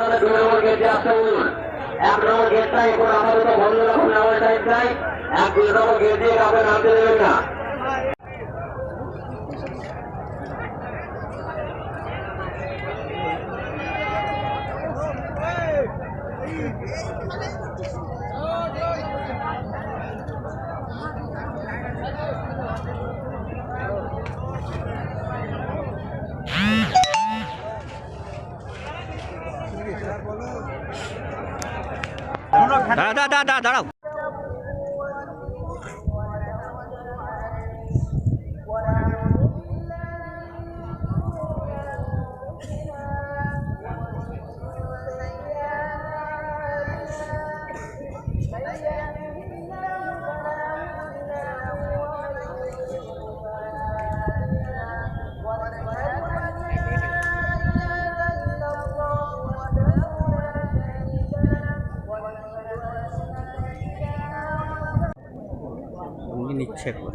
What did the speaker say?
পড়ে দুই নম্বর গেটে আসতে বলুন এক নম্বর গেটটা এখন আপাতত বন্ধ রাখুন আমার সাইডটাই এক দুই নম্বর গেট দিয়ে কাউকে নামতে দেবেন না দাদা দাদা দাদা দাঁড়াও। নিচ্ছে একবার